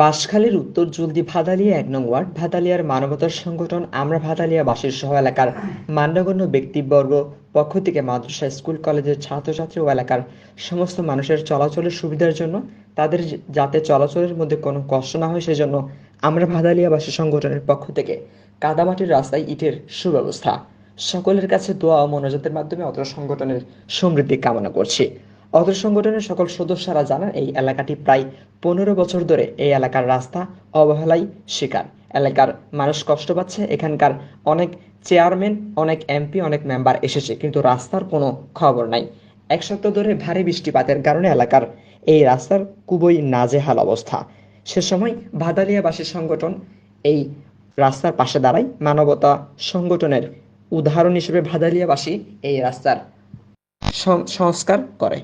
বাঁশখালীর উত্তর জলদি ভাদালিয়া এক নং ওয়ার্ড, ভাদালিয়ার মানবতার সংগঠন আমরা ভাদালিয়া বাসীর সহ এলাকার মান্যগণ্য ব্যক্তিবর্গ পক্ষ থেকে মাদ্রাসা, স্কুল, কলেজের ছাত্রছাত্রী ও এলাকার সমস্ত মানুষের চলাচলের সুবিধার জন্য, তাদের যাতে চলাচলের মধ্যে কোনো কষ্ট না হয় সেজন্য আমরা ভাদালিয়াবাসী সংগঠনের পক্ষ থেকে কাদামাটির রাস্তায় ইটের সুব্যবস্থা। সকলের কাছে দোয়া ও মনোজাতের মাধ্যমে অত্র সংগঠনের সমৃদ্ধি কামনা করছি। অত্র সংগঠনের সকল সদস্যরা জানান, এই এলাকাটি প্রায় পনেরো বছর ধরে এই এলাকার রাস্তা অবহেলায় শিকার। এলাকার মানুষ কষ্ট পাচ্ছে, এখানকার অনেক চেয়ারম্যান, অনেক এমপি, অনেক মেম্বার এসেছে, কিন্তু রাস্তার কোনো খবর নাই। এক সপ্তাহ ধরে ভারী বৃষ্টিপাতের কারণে এলাকার এই রাস্তার খুবই নাজেহাল অবস্থা। সে সময় ভাদালিয়াবাসী সংগঠন এই রাস্তার পাশে দাঁড়ায়। মানবতা সংগঠনের উদাহরণ হিসেবে ভাদালিয়াবাসী এই রাস্তার সংস্কার করে।